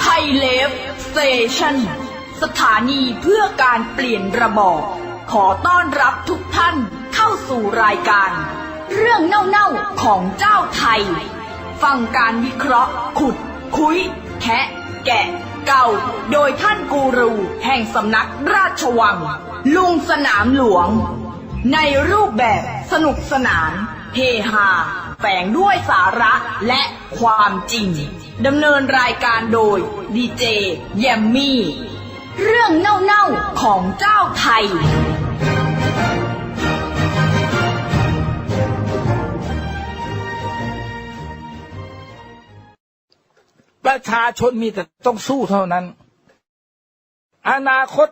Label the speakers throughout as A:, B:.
A: ไทยเลฟสเตชันสถานีเพื่อการเปลี่ยนระบอบขอต้อนรับทุกท่านเข้าสู่รายการ เรื่องเน่าๆของเจ้าไทย ฟังการวิเคราะห์ ขุด คุย แคะแกะ เก่า โดยท่านกูรู แห่งสำนักราชวัง ลุงสนามหลวง ในรูปแบบสนุกสนาน เฮฮาแฝงด้วยสาระและความจริงดำเนินรายการโดยดีเจแยมมี่ เรื่องเน่าๆของเจ้าไทย
B: ประชาชนมีแต่ต้องสู้เท่านั้น อนาคต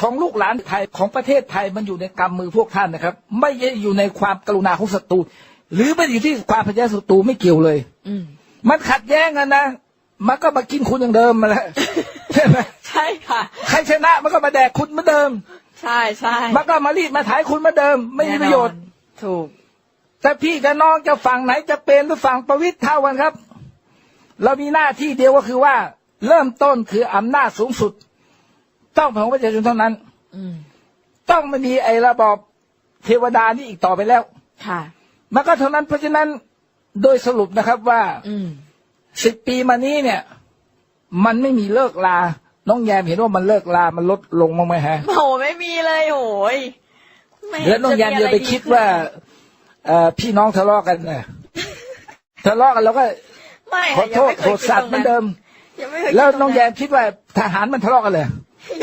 B: ของลูกหลานไทยของประเทศไทยมันอยู่ในกำมือพวกท่านนะครับ ไม่ได้อยู่ในความกรุณาของศัตรูหรือไม่ได้อยู่ที่ความพยายามศัตรูไม่เกี่ยวเลย
A: อืม
B: มันขัดแย้งกันนะมันก็มากินคุณอย่างเดิมมาแล้วใช่ไหม
A: ใช่ค่ะ
B: ใครชนะมันก็มาแดกคุณเหมือนเดิม
A: ใช่ใช่
B: มันก็มารีดมาถ่ายคุณเหมือนเดิม ไม่มีประโยชน์
A: ถูก
B: แต่พี่กับน้องจะฝั่งไหนจะเป็นหรือฝั่งประวิตรเท่ากันครับ เรามีหน้าที่เดียวก็คือว่า เริ่มต้นคืออำนาจสูงสุด ต้องเป็นของประชาชนเท่านั้น
A: อืม
B: ต้องไม่มีไอ้ระบอบเทวดานี่อีกต่อไปแล้ว
A: ค่ะ
B: มันก็เท่านั้นเพราะฉะนั้นโดยสรุปนะครับว่า
A: อืม
B: สิบปีมานี้เนี่ย มันไม่มีเลิกลา น้องแยมเห็นว่ามันเลิกลา มันลดลงมั้างไหมฮะ
A: โหไม่มีเลยโหยไม่เห็
B: แล้วน้องแยม
A: จะ
B: อย่าไปะ
A: ร
B: คิดว่าเอ่อพี่น้องทะเลาะกันนะทะเลาะกันแล้วก็
A: ไม่
B: ขอโทษโทษสัตว์เหมือนเดิม
A: ยังไม่เคย
B: แล้ว
A: คิดตร
B: น้องแยมคิดว่าทหารมันทะเลาะกันเลย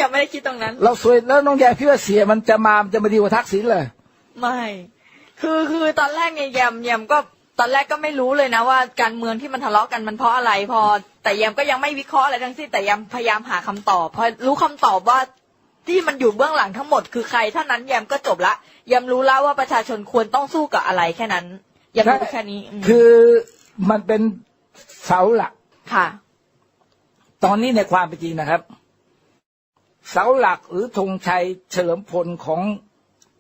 A: ยังไม่ได้คิดตรงนั้น
B: เราสวยแล้วน้องแยมคิดว่าเสียมันจะมามันจะมาดีกว่าทักษิณเลย
A: ไม่คือคือตอนแรกเนี่ยแยมแยมก็ตอนแรกก็ไม่รู้เลยนะว่าการเมืองที่มันทะเลาะกันมันเพราะอะไรพอ แต่แยมก็ยังไม่วิเคราะห์อะไรทั้งสิ้นแต่แยมพยายามหาคำตอบพอรู้คำตอบว่าที่มันอยู่เบื้องหลังทั้งหมดคือใครเท่านั้นแยมก็จบละแยมรู้แล้วว่าประชาชนควรต้องสู้กับอะไรแค่นั้นแยมรู้แค่นี้ม
B: คือมันเป็นเสาหลัก
A: ค่ะ
B: ตอนนี้ในความเป็นจริงนะครับ เสาหลักหรือธงชัยเฉลิมพลของ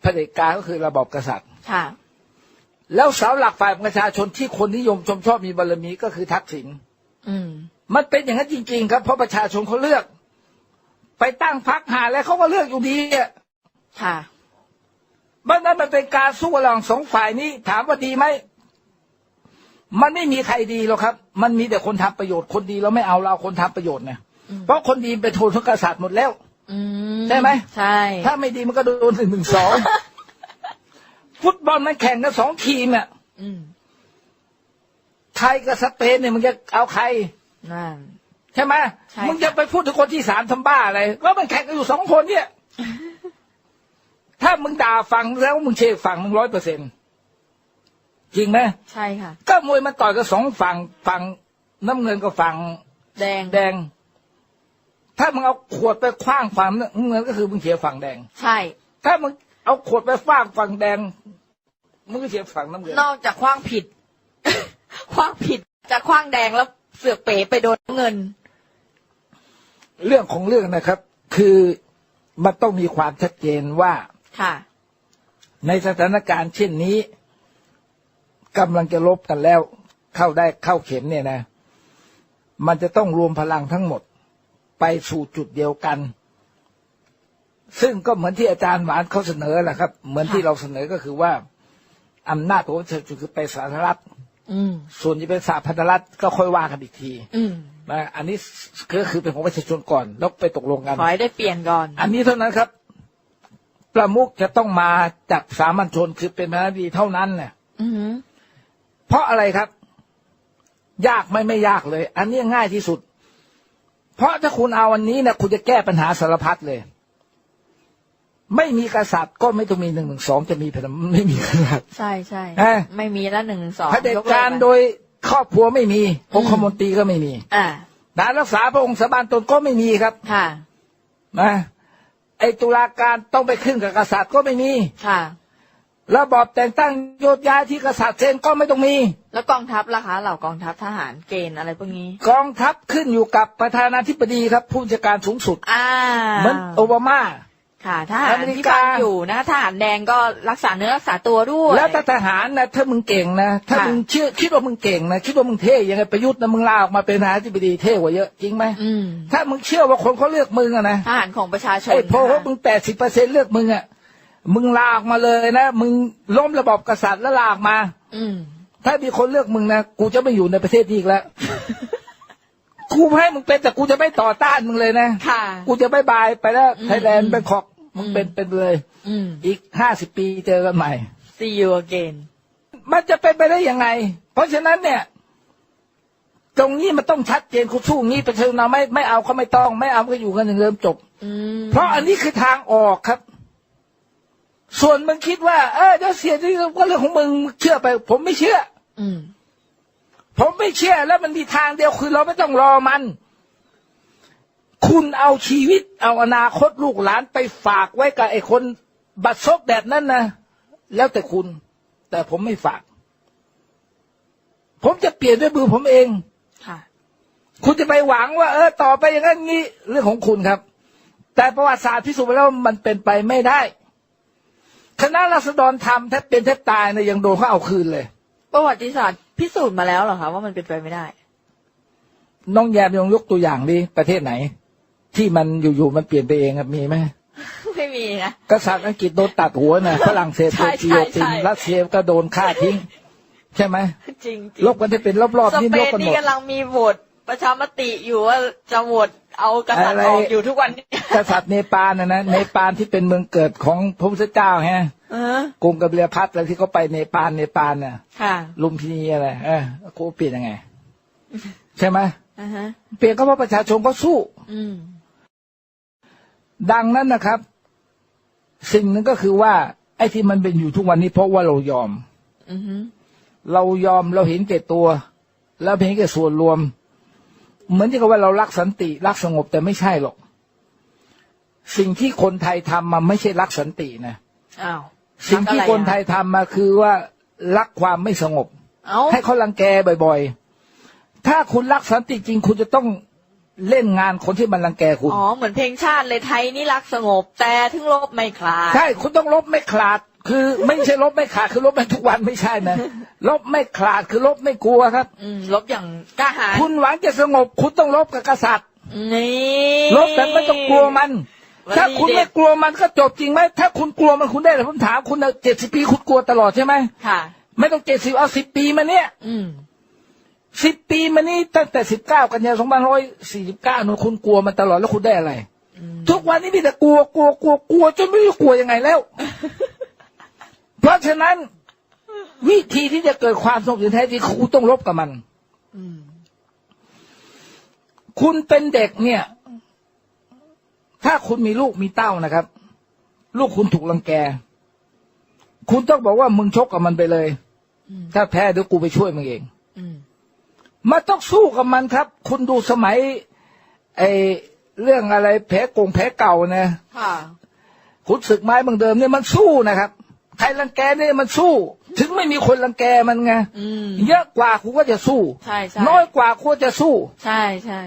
B: เผด็จการก็คือระบอบกษัตริย์
A: ค่ะ
B: แล้วเสาหลักฝ่ายประชาชนที่คนนิยมชมชอบมีบารมีก็คือทักษิณ
A: อืม
B: มันเป็นอย่างนั้นจริง ๆ ครับ เพราะประชาชนเขาเลือก ไปตั้งพรรคหาแล้วเขาก็เลือกอยู่ดีอะ
A: ค่ะ
B: มันนั้นมันเป็นการสู้ระหว่างสองฝ่ายนี้ ถามว่าดีไหมมันไม่มีใครดีหรอกครับ มันมีแต่คนทำประโยชน์คนดีเราไม่เอาเราเอาคนทำประโยชน์เนี่ย
A: อืม
B: เพราะคนดีเป็นโทนทุกกษัตริย์หมดแล้ว
A: อืม
B: ใช่ไหม
A: ใช่
B: ถ้าไม่ดีมันก็โดนหนึ่งหนึ่งสองฟุตบอลมันแข่งกันสองทีมอะ
A: อืม
B: ไทยกับสเปนเนี่ยมันจะเอาใคร
A: นั่น
B: ใช่ไหม
A: ใช่
B: มึงจะไปพูดถึงคนที่สามทำบ้าอะไรก็มันแข่งกันอยู่สองคนเนี่ย ถ้ามึงด่าฝั่งแล้วมึงเชยร์ฝั่งมึงร้อยเปอร์เซ็นจริงไหม
A: ใช่ค่ะ
B: ก็มวยมันต่อยกันสองฝั่งฝั่งน้ำเงินกับฝั่ง
A: แดง
B: แดง ถ้ามึงเอาขวดไปคว้างฝั่งน้ำเงินก็คือมึงเชียร์ฝั่งแดง
A: ใช่
B: ถ้ามึงเอาขวดไปฟาดฝั่งแดงมึงก็เชียร์ฝั่งน้ำเงิน
A: นอกจากคว้างผิด คว้างผิดจากคว้างแดงแล้วเสือกเป๋ไปโดนเงิน
B: เรื่องของเรื่องนะครับ คือมันต้องมีความชัดเจนว่า
A: ค่ะ
B: ในสถานการณ์เช่นนี้กำลังจะลบกันแล้ว เข้าได้เข้าเข็มเนี่ยนะ มันจะต้องรวมพลังทั้งหมด ไปสู่จุดเดียวกัน ซึ่งก็เหมือนที่อาจารย์หวานเขาเสนอแหละครับ เหมือนที่
A: ค่ะ
B: เราเสนอก็คือว่าอำนาจของประชาชนคือไปสาธารณรัฐ
A: อืม
B: ส่วนจะเป็นสาพันธรัฐก็ค่อยว่ากันอีกที
A: อืม
B: นะอันนี้ก็คือเป็นของประชาชนก่อนแล้วไปตกลงกัน
A: ขอให้ได้เปลี่ยนก่อน
B: อันนี้เท่านั้นครับ ประมุขจะต้องมาจากสามัญชนคือเป็นพระดีเท่านั้นเนี่ย
A: อือหือ
B: เพราะอะไรครับ ยากไหม่ไม่ยากเลย อันนี้ง่ายที่สุด เพราะถ้าคุณเอาอันนี้เนี่ยคุณจะแก้ปัญหาสารพัดเลย ไม่มีกษัตริย์ก็ไม่ต้องมีหนึ่งหนึ่งสองจะมีแผ่นไม่มีกษัตริย์
A: ใช่ใช่
B: เอ๊ะ
A: ไม่มีแล้วหนึ่งหนึ่งสอง
B: พระเผด็จการโดยครอบครัวไม่มีองคมนตรีก็ไม่มี
A: อ่า
B: การรักษาพระองค์สาบานตนก็ไม่มีครับ
A: ค่ะ
B: นะไอตุลาการต้องไปขึ้นกับกษัตริย์ก็ไม่มี
A: ค่ะ
B: ระบอบแต่งตั้งโยธย้ายที่กษัตริย์เซ็นก็ไม่ต้องมี
A: แล้วกองทัพล่ะคะเหล่ากองทัพทหารเกณฑ์อะไรพวกนี้
B: กองทัพขึ้นอยู่กับประธานาธิบดีครับ ผู้จัดการสูงสุด
A: อ่า
B: เหมือนโอบามา
C: ค่ะทหาร
B: อเมริ
C: ที่
B: กา
C: ฟังอยู่นะทหารแดงก็รักษาเนื้อรักษาตัวด้วย
B: แล้วถ้าทหารนะถ้ามึงเก่งนะ ถ้า
C: ค่ะ
B: มึงเชื่อคิดว่ามึงเก่งนะคิดว่ามึงเท่ยังไงประยุทธ์นะมึงลาออกมาเป็นนายที่ปดีเท่กว่าเยอะจริงไหม
C: อืม
B: ถ้ามึงเชื่อว่าคนเขาเลือกมึงอะนะ
C: ทหารของประชาชน
B: ไอ้โพล
C: นะคะ
B: ว่ามึงแปดสิบเปอร์เซ็นเลือกมึงอะ มึงลาออกมาเลยนะ มึงล้มระบอบกษัตริย์แล้วลาออกมา
C: อืม
B: ถ้ามีคนเลือกมึงนะกูจะไม่อยู่ในประเทศนี้อีกแล้วกูให้มึงเป็นแต่กูจะไม่ต่อต้านมึงเลยนะ
C: ค่ะ
B: กูจะบายบายไปแล้ว
C: อืม
B: ไทยแลนด์แบงคอกมึงเป็นเป็นเลย
C: อืม
B: อีกห้าสิบปีเจอกันใหม่
C: see you again
B: มันจะเป็นไปได้ยังไง เพราะฉะนั้นเนี่ย ตรงนี้มันต้องชัดเจนคุณสู้งี้ประชาชนเราไม่ไม่เอาเขาไม่ต้อง ไม่เอาก็อยู่กันอย่างเดิมจบ
C: อืม
B: เพราะอันนี้คือทางออกครับ ส่วนมึงคิดว่า เออเดี๋ยวเสียที่ก็เรื่องของมึงเชื่อไป ผมไม่เชื่อ
C: อืม
B: ผมไม่เชื่อแล้วมันมีทางเดียวคือเราไม่ต้องรอมัน คุณเอาชีวิต เอาอนาคตลูกหลานไปฝากไว้กับไอ้คนบัตรซบแบบนั้นนะแล้วแต่คุณ แต่ผมไม่ฝาก ผมจะเปลี่ยนด้วยมือผมเอง
C: ค่ะ
B: คุณจะไปหวังว่า เออ ต่อไปอย่างนั้นงี้ เรื่องของคุณครับ แต่ประวัติศาสตร์พิสูจน์ไปแล้ววามันเป็นไปไม่ได้ คณะรัษฎรทำแทบเป็นแทบตายเนี่ยยังโดนเขาเอาคืนเลย
C: ประวัติศาสตร์พิสูจน์มาแล้วเหรอคะว่ามันเป็นไปไม่ได้
B: น้องแยมยองยกตัวอย่างดิประเทศไหน ที่มันอยู่ๆมันเปลี่ยนไปเองครับมีไหม
C: ไม่มีนะ
B: กษัตริย์อังกฤษโดนตัดหัวนะฝรั่งเศส
C: ใช่
B: โดนกิโยติน
C: ใช่ใช่
B: รัสเซียก็โดนฆ่าทิ้ง ใช่ไหม
C: จริง
B: ลบกันจะเป็นรอบ
C: ส
B: ๆนี่
C: เป
B: ลบ
C: น
B: กันห
C: นี่
B: มด
C: กำลังมีโหวต ประชามติอยู่ว่าจะโหวตเอากษัตริย์
B: อะไร
C: ออกอยู่ทุกวันนี้
B: กษัตริย์เนปาลนะนะเนปาลที่เป็นเมืองเกิดของพระพุทธเจ้าฮะ
C: เออก
B: รุงกบิลพัทอะไรที่เขาไปเนปาลเนปาลน่ะ
C: ค่ะ
B: ลุมพินีอะไรเออกูเปลี่ยนยังไง ใช่ไหม
C: อ่าฮะ
B: เปลี่ยนก็เพราะประชาชนเขาสู้
C: อืม
B: ดังนั้นนะครับ สิ่งหนึ่งก็คือว่า ไอ้ที่มันเป็นอยู่ทุกวันนี้เพราะว่าเรายอม
C: อือฮึ
B: เรายอมเราเห็นแก่ตัว แล้วเห็นแก่ส่วนรวม เหมือนที่กับว่าเรารักสันติ รักสงบแต่ไม่ใช่หรอก สิ่งที่คนไทยทำมาไม่ใช่รักสันตินะ
C: อ้าว
B: สิ่งที่คนไทยทำมาคือว่ารักความไม่สงบ
C: เอ้า
B: ให้เขารังแกบ่อยๆ ถ้าคุณรักสันติจริงคุณจะต้องเล่นงานคนที่มันรังแกคุณ
C: อ๋อ เหมือนเพลงชาติเลยไทยนี่รักสงบ แต่ถึงลบไม่คลาด
B: ใช่ คุณต้องลบไม่ขลาด คือไม่ใช่ลบไม่ขาดคือลบไม่ทุกวันไม่ใช่นะลบไม่ขลาดคือลบไม่กลัวครับ
C: อืมลบอย่างกล้าหาญ
B: คุณหวังจะสงบคุณต้องลบกับกษัตริย์
C: นี่
B: ลบแต่ไม่ต้องกลัวมัน
C: วลี
B: ถ้าคุณ
C: เด็
B: ไม่
C: ด
B: กลัวมันก็จบจริงไหมถ้าคุณกลัวมันคุณได้เลยผมถามคุณเจ็ดสิบปีคุณกลัวตลอดใช่ไหม
C: ค่ะ
B: ไม่ต้องเจ็ดสิบเอาสิบปีมาเนี่ย
C: อืม
B: สิบปีมานี้ตั้งแต่สิบเก้ากันยายนสองพันร้อยสี่สิบเก้านู่นคุณกลัวมันตลอดแล้วคุณได้อะไร
C: อืม
B: ทุกวันนี้มีแต่กลัวกลัวกลัวกลัวจนไม่รู้กลัวยังไงแล้ว เพราะฉะนั้น วิธีที่จะเกิดความสงบอย่างแท้จริงคือคุณต้องลบกับมัน
C: อืม
B: คุณเป็นเด็กเนี่ย ถ้าคุณมีลูกมีเต้านะครับ ลูกคุณถูกรังแก คุณต้องบอกว่ามึงชกกับมันไปเลย
C: อืม
B: ถ้าแพ้เดี๋ยวกูไปช่วยมึงเอง
C: อืม
B: มันต้องสู้กับมันครับ คุณดูสมัย ไอเรื่องอะไรแผลกงแผลเก่านะ
C: ค่ะ
B: ขุนศึกไม้บางเดิมเนี่ยมันสู้นะครับ ใครรังแกเนี่ยมันสู้ ถึงไม่มีคนรังแกมันไง
C: อืม
B: เยอะกว่ากูก็จะสู้
C: ใช่ใช่
B: น้อยกว่ากูก็จะสู้
C: ใช่ใช่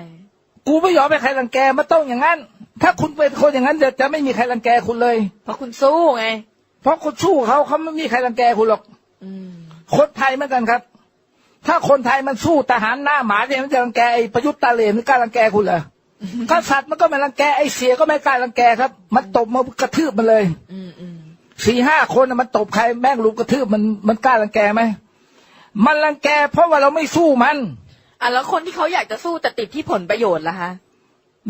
B: กูไม่ยอมให้ใครรังแกมันต้องอย่างนั้น ถ้าคุณเป็นคนอย่างนั้นจะจะไม่มีใครรังแกคุณเลย
C: เพราะคุณสู้ไง
B: เพราะคุณสู้เขาเขาไม่มีใครรังแกคุณหรอก
C: อืม
B: คนไทยเหมือนกันครับ ถ้าคนไทยมันสู้ทหารหน้าหมาเนี่ยมันจะรังแกไอ้ประยุทธ์ตาเหลมมันกล้ารังแกคุณเหรอกษัตริย์มันก็ไม่รังแกไอ้เสียก็ไม่กล้ารังแกครับ มันตบมากระทืบมันเลย
C: อืมอืม
B: สี่ห้าคนน่ะมันตบใครแม่งลุมกระทืบมันมันกล้ารังแกไหมมันรังแก เพราะว่าเราไม่สู้มัน
C: อะแล้วคนที่เขาอยากจะสู้แต่ติดที่ผลประโยชน์ล่ะคะ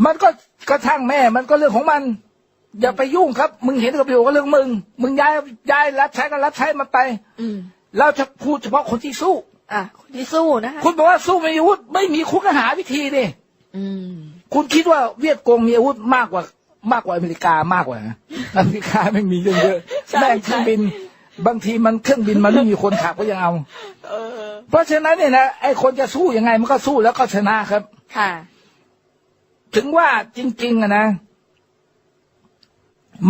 B: มันก็กระทั่งแม่ มันก็เรื่องของมัน อย่าไปยุ่งครับ มึงเห็นกับประโยชน์ก็เรื่องมึง มึงย้ายย้ายรับใช้ก็รับใช้มันไป
C: อืม
B: เราจะพูดเฉพาะคนที่สู้
C: อะคนที่สู้นะคะ
B: คุณบอกว่าสู้ไม่มีอาวุธไม่มีคุณก็หาวิธีดิ
C: อืม
B: คุณคิดว่าเวียดกงมีอาวุธมากกว่า มากกว่าอเมริกามากกว่านะอเมริกาไม่มีเยอะเยอะ
C: ใช่
B: แม่งเครื่องบิน บางทีมันเครื่องบินมันไม่มีคนขับก็ยังเอา
C: เออ
B: เพราะฉะนั้นเนี่ยนะไอ้คนจะสู้ยังไงมันก็สู้แล้วก็ชนะครับ
C: ค่ะ
B: ถึงว่าจริง ๆอะนะ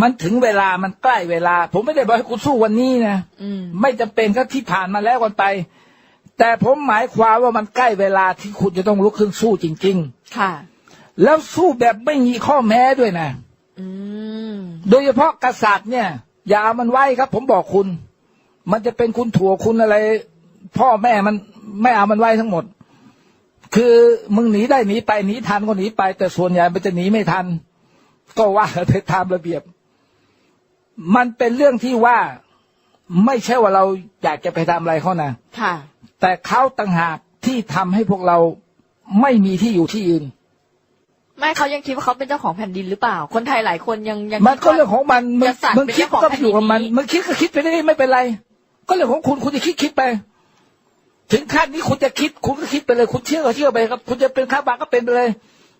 B: มันถึงเวลามันใกล้เวลา ผมไม่ได้บอกให้คุณสู้วันนี้นะ
C: อืม
B: ไม่จำเป็นก็ที่ผ่านมาแล้วกันไป แต่ผมหมายความว่ามันใกล้เวลาที่คุณจะต้องลุกขึ้นสู้จริง
C: ค่ะ
B: ๆ แล้วสู้แบบไม่มีข้อแม้ด้วยนะ
C: อืม
B: โดยเฉพาะกษัตริย์เนี่ย อย่าเอามันไว้ครับ ผมบอกคุณ มันจะเป็นคุณถั่วคุณอะไร พ่อแม่มันไม่เอามันไว้ทั้งหมด คือมึงหนีได้หนีไปหนีทันก็หนีไป แต่ส่วนใหญ่มันจะหนีไม่ทัน ก็ว่าไปตามระเบียบ มันเป็นเรื่องที่ว่าไม่ใช่ว่าเราอยากจะไปทำอะไรเขานะ
C: ค่ะ
B: แต่เขาต่างหากที่ทำให้พวกเราไม่มีที่อยู่ที่อื่น
C: ไม่เขายังคิดว่าเขาเป็นเจ้าของแผ่นดินหรือเปล่า คนไทยหลายคนยังยัง
B: มันก็เรื่องของมันมึง
C: กษัตริย์
B: มึงคิด
C: เป็น
B: ก็
C: เจ้าของ
B: อยู่กับมัน
C: แผ่นดินนี้
B: มึงคิดก็คิดไปได้ไม่เป็นไร ก็เรื่องของคุณคุณจะคิดคิดไป ถึงขั้นนี้คุณจะคิดคุณก็คิดไปเลย คุณเชื่อก็เชื่อไปครับ คุณจะเป็นข้าบาทก็เป็นไปเลย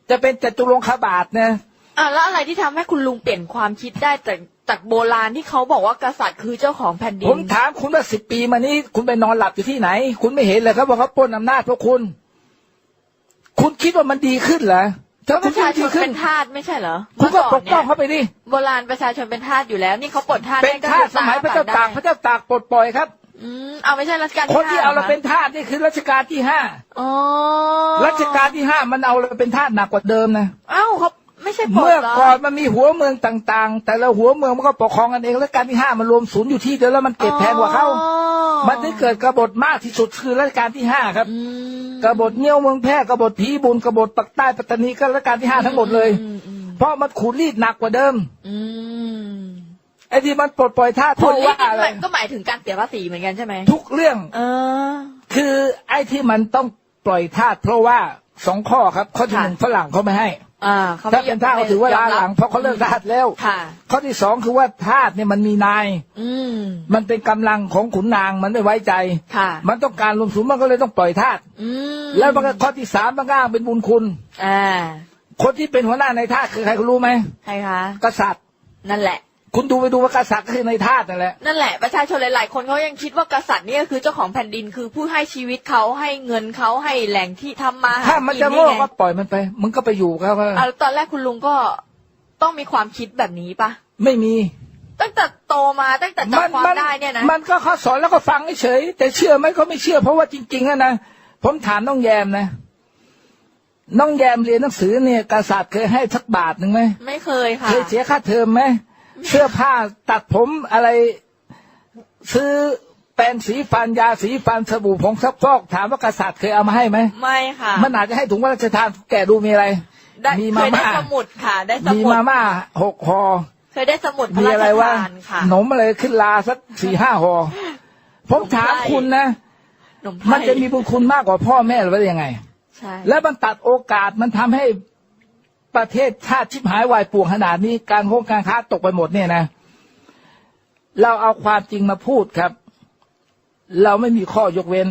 B: จะเป็นจตุรงคาบาทนะ
C: อะแล้วอะไรที่ทำให้คุณลุงเปลี่ยนความคิดได้จากจากโบราณที่เขาบอกว่ากษัตริย์คือเจ้าของแผ่นดิ
B: ผ
C: น
B: มถามคุณว่าสิบปีมานี้คุณไปนอนหลับอยู่ที่ไหน คุณไม่เห็นเลยครับว่าเขาปล้นอำนาจพวกคุณ คุณคิดว่ามันดีขึ้นเหรอถ้า
C: ก็
B: คุ
C: ป
B: ณ
C: ระชาช
B: ดี
C: น
B: ขึ้
C: เป็นนทาสไม่ใช่เหรอ
B: คุณก็ปกป้อง
C: เมื่
B: เขาไปดิ
C: นเนี่ยโบราณประชาชนเป็นทาสอยู่แล้ว นี่เขาปลดทาส
B: เป็น
C: ได้
B: ทาสสมัยพระเจ้าตากพระเจ้าตากปลดปล่อยครับ
C: อืมเอาไม่ใช่รัชกาล
B: คนที่เอาเรา
C: ห้ห
B: เป็นทาสนี่คือรัชกาลที่ห้า
C: อ๋อ
B: รัชกาลที่ห้ามันเอาเราเป็นทาสหนักกว่าเดิมนะ
C: เอ้าเขาไม่ใช่ปลด
B: เมื่อ
C: หร
B: ก่อนมันมีหัวเมืองต่าง ๆ แต่ละหัวเมืองมันก็ปกครองกันเองแล้วการที่ห้ามันรวมศูนย์อยู่ที่เดียวแล้วมันเก็บแพงกว่าเขา
C: อ๋อ
B: มันถึงเกิดกบฏมากที่สุดคือรัชกาลที่ห้าครับ
C: อืม
B: กบฏเงี้ยวเมืองแพร่กบฏผีบุญกบฏปักใต้ปัตตานีก็รัชกาลที่ห้าทั้งหมดเลย
C: อืมอืม
B: เพราะมันขูดรีดหนักกว่าเดิม
C: อืม
B: ไอ้ที่มันปลดปล่อยทาสเพ
C: ผล
B: ราะ
C: ลี
B: ว่า
C: ด
B: อะไร
C: ก็หมายถึงการเสียภาษีเหมือนกันใช่ไหม
B: ทุกเรื่อง
C: เออ
B: คือไอ้ที่มันต้องปล่อยทาสเพราะว่าสองข้อครับข้อที่
C: ค่ะ
B: หนึ่งฝรั่งเขาไม่ให้
C: อ่าเขา
B: ถ้า
C: ไม่
B: เป็นทาสเขาถือว่าล้าหลังเพราะเขาเลิกทาสแล้ว
C: ค่ะ
B: ข้อที่สองคือว่าทาสเนี่ยมันมีนาย
C: อืม
B: มันเป็นกำลังของขุนนางมันไม่ไว้ใจ
C: ค่ะ
B: มันต้องการรวมศูนย์มันก็เลยต้องปล่อยทาส
C: อืม
B: แล้วมันก็ข้อที่สามมันก็อ้างเป็นบุญคุณ
C: อ่า
B: คนที่เป็นหัวหน้าในทาสคือใครคุณรู้ไหม
C: ใครคะ
B: กษัตริย์
C: นั่นแหละ
B: คุณดูไปดูว่ากษัตริย์ก็คือในทาสนั่นแหละ
C: นั่นแหละประชาชนหลาย ๆ คนเขายังคิดว่ากษัตริย์นี่ก็คือเจ้าของแผ่นดินคือผู้ให้ชีวิตเขาให้เงินเขาให้แหล่งที่ทำมาหา
B: ถ้ามัน
C: กิ
B: จะ
C: น
B: โง่
C: นี่ไง
B: ก็ปล่อยมันไป มึงก็ไปอยู่กับเขา
C: อะแล้วตอนแรกคุณลุงก็ต้องมีความคิดแบบนี้ปะ
B: ไม่มี
C: ตั้งแต่โตมาตั้งแต่จำความได้เนี่ยนะ
B: มันก็เขาสอนแล้วก็ฟังเฉยๆแต่เชื่อไหมก็ไม่เชื่อ เพราะว่าจริงๆอะนะผมถามน้องแยมนะน้องแยมเรียนหนังสือเนี่ยกษัตริย์เคยให้สักบาทหนึ่งไหม
C: ไม่เคยค่ะ
B: เคยเสียค่าเทอมไหม เสื้อผ้าตัดผมอะไร ซื้อแปรงสีฟันยาสีฟันสบู่ผงซักฟอกถามว่ากษัตริย์เคยเอามาให้ไหม
C: ไม่ค่ะ
B: มันอาจจะให้ถุงพระราชทานแกะดูมีอะไร
C: ได้
B: มี
C: เค
B: มาย
C: ได้
B: ม่า
C: สมุดค่ะ ได้ส
B: มี
C: มุด
B: มาม่าหกห่อ
C: เคยได้สมุดพระ
B: มี
C: รา
B: อะไร
C: ช
B: วะ
C: ทานค่ะ
B: หนมอะไรขึ้นลาสักสี่ห้าห่อผมถามคุณนะ
C: หนมไทย
B: มันจะมีบุญคุณมากกว่าพ่อแม่หรือว่ายังไง
C: ใช่
B: แล้วมันตัดโอกาสมันทำให้ ประเทศชาติชิบหายวายป่วงขนาดนี้การโคงการค้าตกไปหมดเนี่ยนะ เราเอาความจริงมาพูดครับ เราไม่มีข้อยกเว้น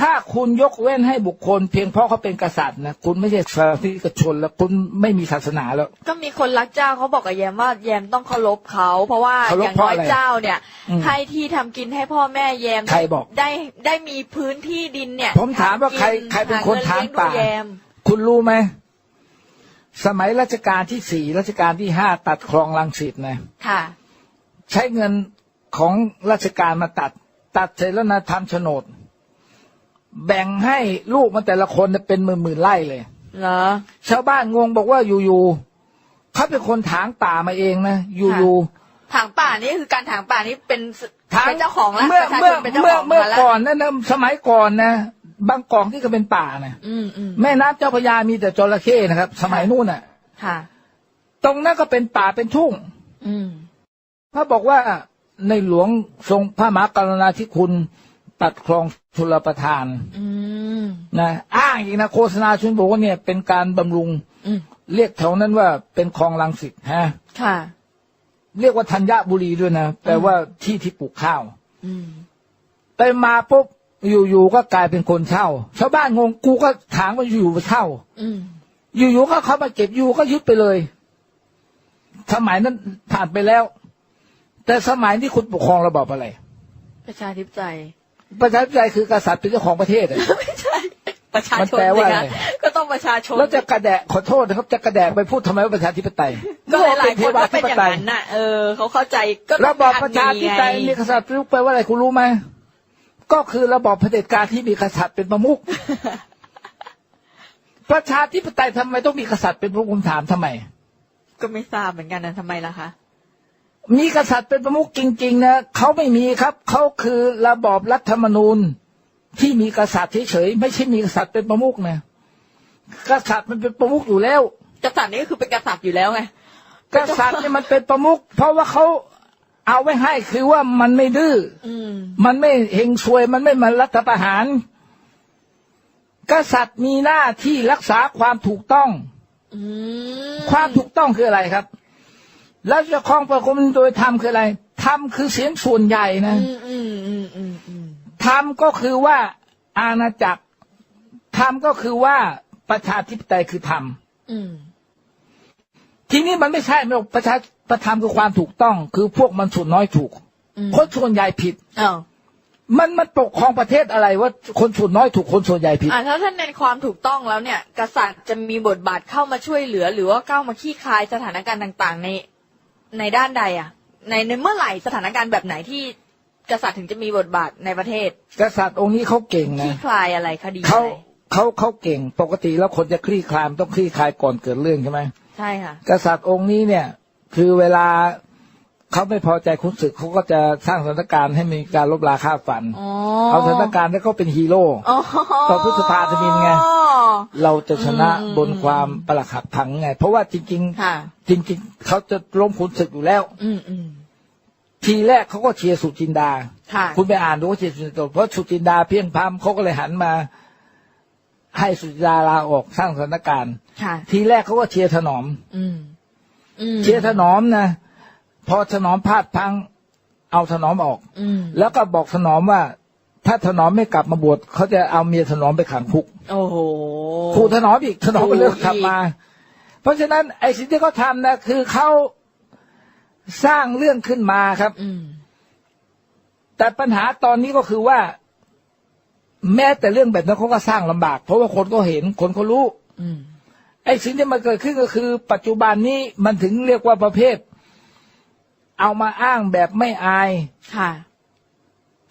B: ถ้าคุณยกเว้นให้บุคคล เพียงเพราะเขาเป็นกษัตริย์นะคุณไม่ใช่สาธิกชนแล้วคุณไม่มีศาสนาแล้ว
C: ก็มีคนรักเจ้าเขาบอกกับแยมว่าแยมต้องเคารพเขา เพราะว่า
B: เคารพ
C: อย่าง
B: เพราะ
C: น้อย
B: อะไร
C: เจ้าเนี่ย
B: อืม
C: ให้ที่ทำกินให้พ่อแม่แยม
B: ใครบอก
C: ได้ได้มีพื้นที่ดินเนี่ย
B: ผมถามว่าใคร
C: ทำกิ
B: ใครเป็นคนทางป่า
C: หเงินเลี้ยงดูแยม
B: คุณรู้ไหม สมัยรัชกาลที่สี่รัชกาลที่ห้าตัดคลองลังสิตนะ
C: ค่ะ
B: ใช้เงินของราชการมาตัด ตัดเสร็จแล้วนะทำโฉนด แบ่งให้ลูกมันแต่ละคนเนี่ยเป็นหมื่นหมื่นๆไร่เลย
C: เหรอ
B: ชาวบ้านงงบอกว่าอยู่ๆเขาเป็นคนถางป่ามาเองนะอยู่
C: ถางป่านี่คือการถางป่านี่เป็น
B: ๆถาง
C: เป็นเจ้าของแล้ว
B: เมื่อ
C: ประชาช
B: เมื่อน
C: เป็นเจ้า
B: เมื่อ
C: ของ
B: เมื่อ
C: มาแล้ว
B: ก่อนนะนะสมัยก่อนนะ บางกองที่ก็เป็นป่านะ
C: อืมอืม
B: แม่น้ำเจ้าพระยามีแต่จระเข้นะครับ สมัยนู้นน่ะ
C: ค่ะ
B: ตรงนั้นก็เป็นป่าเป็นทุ่ง
C: อืม
B: เขาบอกว่าในหลวงทรงพระมหากรุณาธิคุณตัดคลองชลประทาน
C: อืม
B: นะอ้างอีกนะโฆษณาชวนบอกว่าเนี่ยเป็นการบำรุง
C: อืม
B: เรียกแถวนั้นว่าเป็นคลองลังสิตฮะ
C: ค่ะ
B: เรียกว่าธัญบุรีด้วยนะแปลว่าที่ที่ปลูกข้าว
C: อืม
B: ไปมาปุ๊บ อยู่ๆก็กลายเป็นคนเช่า ชาวบ้านงงกูก็ถามว่าอยู่ๆมาเช่า
C: อืม
B: อยู่ๆก็เขามาเก็บอยู่ก็ยึดไปเลย สมัยนั้นผ่านไปแล้ว แต่สมัยที่คุณปกครองระบอบอะไร
C: ประชาธิปไตย
B: ประชาธิปไตยคือกษัตริย์เป็นเจ้าของประเทศอะ
C: ไม่ใช่ประชา
B: มัน
C: ชน
B: แปลว่า
C: สิ
B: อะไร
C: คะก็ต้องประชาชน
B: แล้วจะกระแดะขอโทษนะครับจะกระแดะไปพูดทำไมว่าประชาธิปไตย
C: ก็หลายๆคนก็เป็น
B: เท
C: อย่าง
B: วาธิปไตย
C: นั้นน่ะเออเขาเข้าใจก็ต้
B: ระ
C: ง
B: บอบประชาธิปไตย
C: มี
B: มีกษัตริย์เป็นลูกแปลว่าอะไรคุณรู้ไหม ก็คือระบอบเผด็จการที่มีกษัตริย์เป็นประมุขประชาธิปไตยทำไมต้องมีกษัตริย์เป็นประมุขผมถามทำไม
C: ก็ไม่ทราบเหมือนกันนะทำไมล่ะคะ
B: มีกษัตริย์เป็นประมุขจริง ๆ นะเขาไม่มีครับเขาคือระบอบรัฐธรรมนูญที่มีกษัตริย์เฉยๆไม่ใช่มีกษัตริย์เป็นประมุขนะกษัตริย์มันเป็นประมุขอยู่แล้ว
C: กษัตริย์นี่ก็คือเป็นกษัตริย์อยู่แล้วไง
B: กษัตริย์เนี่ยมันเป็นประมุขเพราะว่าเขา เอาไว้ให้คือว่ามันไม่ดื้อ
C: อืม
B: มันไม่เฮงซวย มันไม่มารัฐประหาร กษัตริย์มีหน้าที่รักษาความถูกต้อง
C: อืม
B: ความถูกต้องคืออะไรครับ แล้วจะครองประคมโดยธรรมคืออะไรธรรมคือเสียงส่วนใหญ่นะ
C: อืมอืมอืมอืมอืม
B: ธรรมก็คือว่าอาณาจักรธรรมก็คือว่าประชาธิปไตยคือธรรม
C: อืม
B: ทีนี้มันไม่ใช่หรอกประชาประธรรมคือความถูกต้อง คือพวกมันส่วนน้อยถูก
C: อืม
B: คนส่วนใหญ่ผิด
C: อ้าว
B: มันมันปกครองประเทศอะไรว่าคนส่วนน้อยถูกคนส่วนใหญ่ผิด
C: อ่าถ้าท่านในความถูกต้องแล้วเนี่ย กษัตริย์จะมีบทบาทเข้ามาช่วยเหลือ หรือว่าเข้ามาขี้คายสถานการณ์ต่างๆ ในในด้านใดอะ ในในเมื่อไหร่สถานการณ์แบบไหนที่กษัตริย์ถึงจะมีบทบาทในประเทศ
B: กษัตริย์องค์นี้เขาเก่ง
C: ขี้
B: นะ
C: คลายอะไรคดี
B: เขา
C: อะไร
B: เขาเขาเก่งปกติแล้วคนจะคลี่คลายมันต้องคลี่คลายก่อนเกิดเรื่องใช่ไหม
C: ใช่ค่ะ
B: กษัตริย์องค์นี้เนี่ย คือเวลาเขาไม่พอใจคุณศึกเขาก็จะสร้างสถานการณ์ให้มีการลบลาค่าฟัน
C: อ๋อ
B: เอาสถานการณ์ให้เขาเป็นฮีโร่
C: อ๋อ
B: ตอนพฤษภาธมิญไงเราจะชนะ
C: อืม
B: บนความประหลักหักพังไง เพราะว่าจริง
C: ค่ะ
B: ๆจริง ๆเขาจะล้มขุนศึกอยู่แล้ว
C: อืมอืม
B: ทีแรกเขาก็เชียร์สุจินดา
C: ค่ะ
B: คุณไปอ่านดูว่าเชียร์สุจินดาเพราะสุจินดาเพียงพามเขาก็เลยหันมา ให้สุจินดาลาออกสร้างสถานการณ์
C: ค่ะ
B: ทีแรกเขาก็เชียร์ถนอม
C: อืมอืม
B: เชียร์ถนอมนะพอถนอมพลาดพลังเอาถนอมออก
C: อืม
B: แล้วก็บอกถนอมว่า ถ้าถนอมไม่กลับมาบวชเขาจะเอาเมียถนอมไปขังคุก
C: โอ้โห
B: ครูถนอมอีกถนอมก็เลิก
C: ครูอีก
B: กลับมา เพราะฉะนั้นไอ้สิ่งที่เขาทำนะคือเขาสร้างเรื่องขึ้นมาครับ
C: อืม
B: แต่ปัญหาตอนนี้ก็คือว่า แม้แต่เรื่องแบบนั้นเขาก็สร้างลำบาก เพราะว่าคนก็เห็นคนก็รู้
C: อืม
B: ไอ้สิ่งที่มันเกิดขึ้นก็คือ ปัจจุบันนี้มันถึงเรียกว่าประเภท เอามาอ้างแบบไม่อาย
C: ค่ะ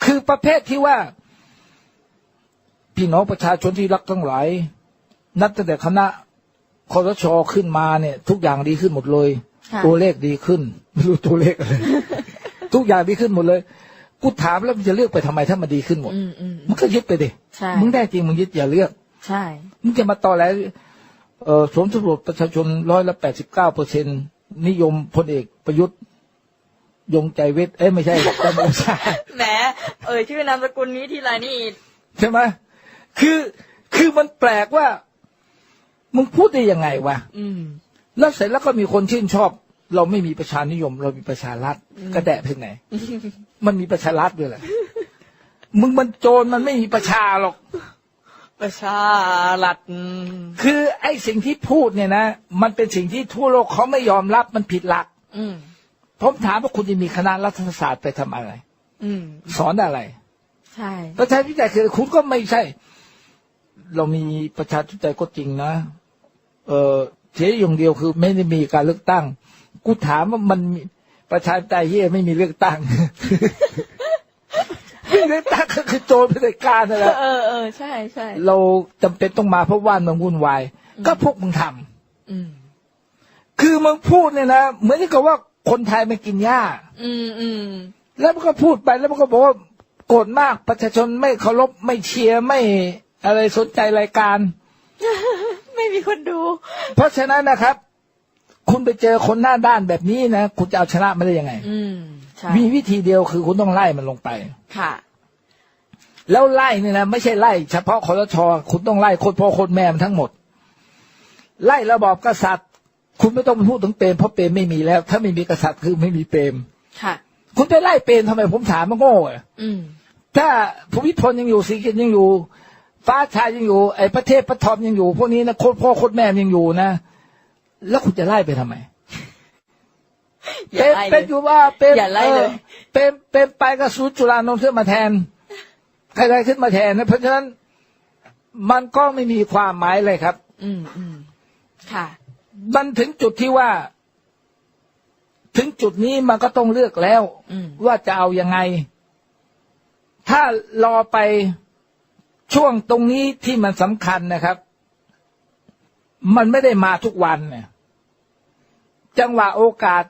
B: คือประเภทที่ว่า พี่น้องประชาชนที่รักทั้งหลายนับตั้งแต่คณะคอรชขึ้นมาเนี่ย ทุกอย่างดีขึ้นหมดเลย
C: ค่ะ
B: ตัวเลขดีขึ้น ไม่รู้ตัวเลขอะไรทุกอย่างดีขึ้นหมดเลย กูถามแล้วมันจะเลือกไปทำไมถ้ามันดีขึ้นหมด
C: อืมอืม
B: มึงก็ยึดไปดิ
C: ใช่
B: มึงได้จริงมึงยึดอย่าเลือก
C: ใช่
B: มึงจะมาต่อแล้วเออสมสำรวจประชาชนร้อยละแปดสิบเก้าเปอร์เซ็นนิยมพลเอกประยุทธ์ยงใจเวทเอ้ยไม่ใช่แต่โมชา
C: แหมเอ่ยชื่อนามสกุลนี้ที่ไรนี่
B: ใช่ไหมคือคือมันแปลกว่า มึงพูดได้ยังไงวะ
C: อืม
B: แล้วเสร็จแล้วก็มีคนชื่นชอบ เราไม่มีประชานิยม เรามีประชารัฐกระแดะไปถึงไหน มันมีประชารัฐด้วยแหละมึงมันโจรมันไม่มีประชาหรอก
C: ประชารัฐ
B: คือไอ้สิ่งที่พูดเนี่ยนะ มันเป็นสิ่งที่ทั่วโลกเขาไม่ยอมรับมันผิดหลัก
C: อืม
B: ผมถามว่าคุณจะมีคณะรัฐศาสตร์ไปทำอะไร
C: อืม
B: สอนอะไร
C: ใช่
B: ประชาธิปไตยคือคุณก็ไม่ใช่ เรามีประชาธิปไตยก็จริงนะเออเสียอย่างเดียวคือไม่ได้มีการเลือกตั้ง กูถามว่ามันมี ประชาธิปไตยเฮียไม่มีเลือกตั้งไม่มีเลือกตั้งก็คือโจรเผด็จการนั่นแหละ
C: เออเออใช่ใช่
B: เราจำเป็นต้องมาเพราะว่านเมืองวุ่นวาย ก็พวกมึงทำ
C: อืม
B: คือมึงพูดเนี่ยนะเหมือนกับว่าคนไทยมันกินหญ้า
C: อืมอืม
B: แล้วมันก็พูดไปแล้วมันก็บอกว่าโกรธมากประชาชนไม่เคารพไม่เชียร์ไม่อะไรสนใจรายการ
C: ไม่มีคนดู
B: เพราะฉะนั้นนะครับ คุณไปเจอคนหน้าด้านแบบนี้นะคุณจะเอาชนะไม่ได้ยังไง
C: อืมใช่
B: มีวิธีเดียวคือคุณต้องไล่มันลงไป
C: ค่ะ
B: แล้วไล่เนี่ยนะไม่ใช่ไล่เฉพาะคอรชคุณต้องไล่คนพ่อคนแม่มันทั้งหมด ไล่ระบอบกษัตริย์ คุณไม่ต้องไปพูดถึงเปรมเพราะเปรมไม่มีแล้ว ถ้าไม่มีกษัตริย์คือไม่มีเปรม
C: ค่ะ
B: คุณไปไล่เปรมทำไมผมถามมันโง่อะ
C: อืม
B: ถ้าภูมิพลยังอยู่ศรีกิจยังอยู่ ฟ้าชายยังอยู่ไอ้ประเทศพระทอมยังอยู่ พวกนี้นะโคตรพ่อโคตรแม่ยังอยู่นะ แล้วคุณจะไล่ไปทำไม
C: อย่า
B: เป็น
C: ไล่เล
B: เป็น
C: ย
B: อยู่ว่าเป็น
C: อย่าไล่เลย
B: ออเป็นเป็นไปกับสูตรจุฬานนท์ขึ้นมาแทน ใครๆขึ้นมาแทนนะเพราะฉะนั้นมันก็ไม่มีความหมายเลยครับ
C: อืมอืมค่ะ
B: มันถึงจุดที่ว่า ถึงจุดนี้มันก็ต้องเลือกแล้ว
C: อืม
B: ว่าจะเอายังไง ถ้ารอไปช่วงตรงนี้ที่มันสำคัญนะครับ มันไม่ได้มาทุกวันเนี่ยจังหวะโอกาส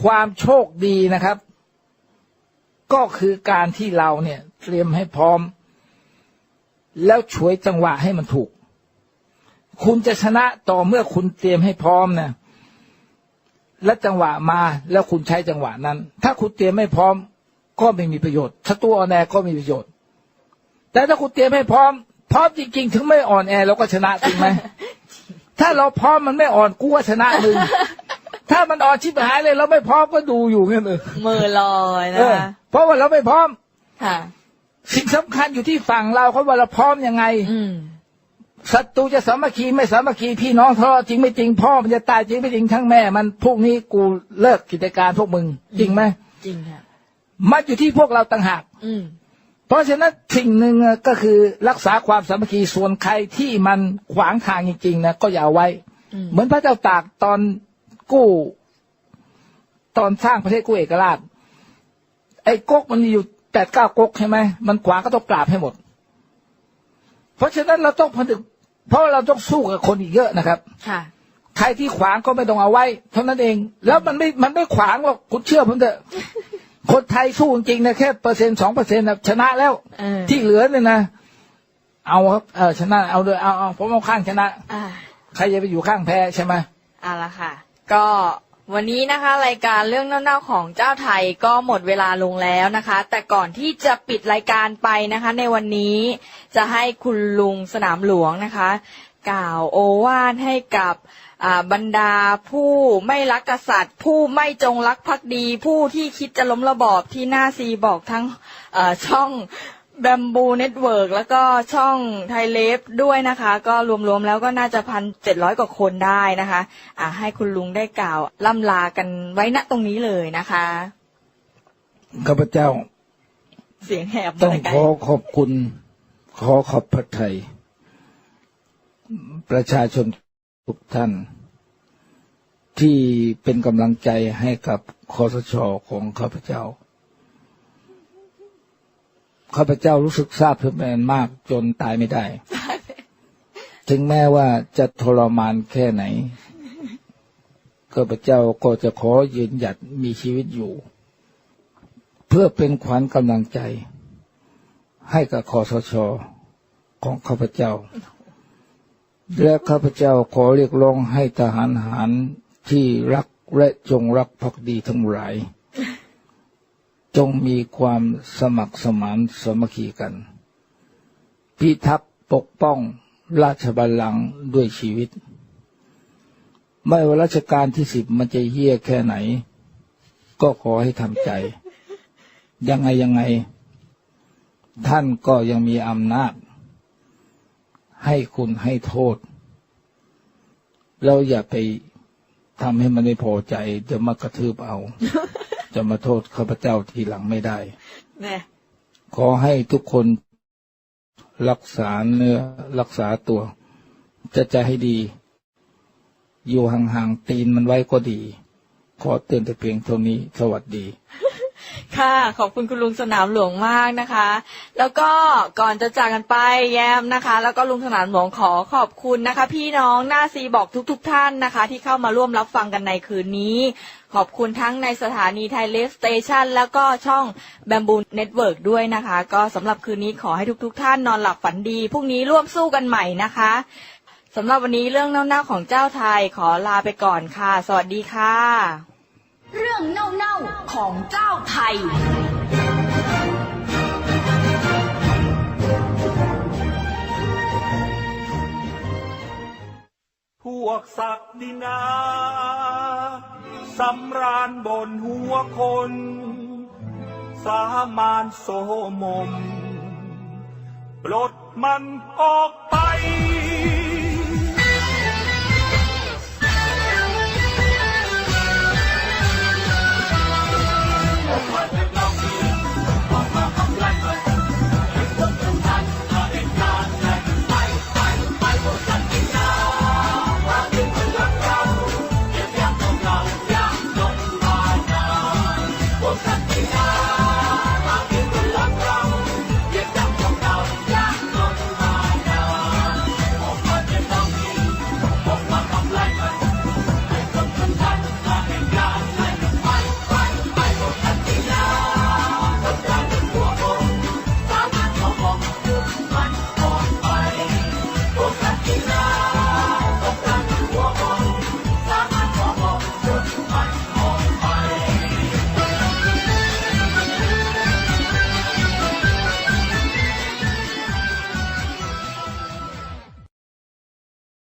B: ความโชคดีนะครับ ก็คือการที่เราเนี่ย เตรียมให้พร้อม แล้วฉวยจังหวะให้มันถูก คุณจะชนะต่อเมื่อคุณเตรียมให้พร้อมนะและจังหวะมาแล้วคุณใช้จังหวะนั้น ถ้าคุณเตรียมไม่พร้อม ก็ไม่มีประโยชน์ถ้าตัวอ่อนแอก็มีประโยชน์ แต่ถ้าคุณเตรียมให้พร้อม พร้อมจริง ๆ ถึงไม่อ่อนแอเราก็ชนะจริงไหมถ้าเราพร้อมมันไม่อ่อนกูว่าชนะมึงถ้ามันอ่อนชิบหายเลยเราไม่พร้อมก็ดูอยู่งั้นเออ
C: มือลอยนะ
B: เออ
C: คะ
B: เพราะว่าเราไม่พร้อม
C: ค่ะ
B: สิ่งสำคัญอยู่ที่ฝั่งเราเขาว่าเราพร้อมยังไง
C: อืม
B: ศัตรูจะสามัคคีไม่สามัคคีพี่น้องทะเลาะจริงไม่จริงพ่อมันจะตายจริงไม่จริงทั้งแม่ มันพวกนี้กูเลิกกิจการพวกมึง จริงไหม
C: จริงค่ะ
B: มันอยู่ที่พวกเราต่างหาก
C: อืม
B: เพราะฉะนั้นสิ่งหนึ่งก็คือรักษาความสามัคคีส่วนใครที่มันขวางทางจริงๆนะก็อย่าเอาไว้
C: อืม
B: เหมือนพระเจ้าตากตอนกู้ ตอนสร้างประเทศกู้เอกราช ไอ้ก๊กมันมีอยู่แปดเก้าก๊กใช่ไหมมันขวางก็ต้องปราบให้หมด เพราะฉะนั้นเราต้องผนึก เพราะเราต้องสู้กับคนอีกเยอะนะครับ
C: ค่ะ
B: ใครที่ขวางก็ไม่ต้องเอาไว้ เท่านั้นเอง แล้วมันไม่มันไม่ขวางหรอกคุณเชื่อผมเถอะ คนไทยสู้จริงๆนะแค่เปอร์เซ็นต์สองเปอร์เซ็นต์ชนะแล้ว
C: เออ
B: ที่เหลือเนี่ยนะเอาครับเออชนะเอาเลยเอาเอาผมเอาข้างชนะ
C: อ่า
B: ใครจะไปอยู่ข้างแพ้ใช่ไหม
C: เอาละค่ะ ก็วันนี้นะคะ รายการเรื่องเน่าๆของเจ้าไทยก็หมดเวลาลงแล้วนะคะ แต่ก่อนที่จะปิดรายการไปนะคะ ในวันนี้จะให้คุณลุงสนามหลวงนะคะ กล่าวโอวาทให้กับอ่า บรรดาผู้ไม่รักกษัตริย์ ผู้ไม่จงรักภักดี ผู้ที่คิดจะล้มระบอบที่หน้าซีบอกทั้งเอ่อช่องแบมบูเน็ตเวิร์กแล้วก็ช่องไทยเลฟด้วยนะคะ ก็รวมๆแล้วก็น่าจะพันเจ็ดร้อยกว่าคนได้นะคะอ่าให้คุณลุงได้กล่าวล่ำลากันไว้ณตรงนี้เลยนะคะ
B: ข้าพเจ้า
C: เสียงแหบ
B: ต้อง
C: มาไกล
B: ขอขอบคุณ ขอขอบพระไทย ประชาชน ทุกท่าน ที่เป็นกำลังใจให้กับคอสชของข้าพเจ้า ข้าพเจ้ารู้สึกซาบซึ้งเป็นมากจนตายไม่ได้ ถึงแม้ว่าจะทรมานแค่ไหน ข้าพเจ้าก็จะขอยืนหยัดมีชีวิตอยู่ เพื่อเป็นขวัญกำลังใจ ให้กับคอสชของข้าพเจ้า และข้าพเจ้าขอเรียกร้องให้ทหารหารที่รักและจงรักภักดีทั้งหลาย จงมีความสมัครสมานสมัคคีกัน พิทักษ์ปกป้องราชบัลลังก์ด้วยชีวิต ไม่ว่ารัชกาลที่สิบมันจะเหี้ยแค่ไหน ก็ขอให้ทำใจ ยังไงยังไง ท่านก็ยังมีอำนาจ ให้คุณให้โทษ เราอย่าไปทำให้มันไม่พอใจ จะมากระทืบเอา จะมาโทษข้าพเจ้าทีหลังไม่ได้
C: เนี่ย
B: ขอให้ทุกคนรักษาเนื้อรักษาตัว จะใจให้ดี อยู่ห่างๆตีนมันไว้ก็ดี ขอเตือนแต่เพียงเท่านี้ สวัสดี
C: ค่ะ ขอบคุณคุณลุงสนามหลวงมากนะคะ แล้วก็ก่อนจะจากกันไปแยมนะคะ แล้วก็ลุงสนามหลวงขอขอบคุณนะคะ พี่น้องหน้าซีบอกทุกๆทท่านนะคะ ที่เข้ามาร่วมรับฟังกันในคืนนี้ ขอบคุณทั้งในสถานีไทยเลฟสเตชันแล้วก็ช่องแบมบูเน็ตเวิร์กด้วยนะคะ ก็สำหรับคืนนี้ขอให้ทุกๆทท่านนอนหลับฝันดีพรุ่งนี้ร่วมสู้กันใหม่นะคะสำหรับวันนี้เรื่องเน่าๆของเจ้าไทยขอลาไปก่อนค่ะ สวัสดีค่ะ
A: เรื่องเน่าๆ ของเจ้าไทย
D: พวกศักดินาสำราญบนหัวคน สามานโสมม ปลดมันออกไป Thank.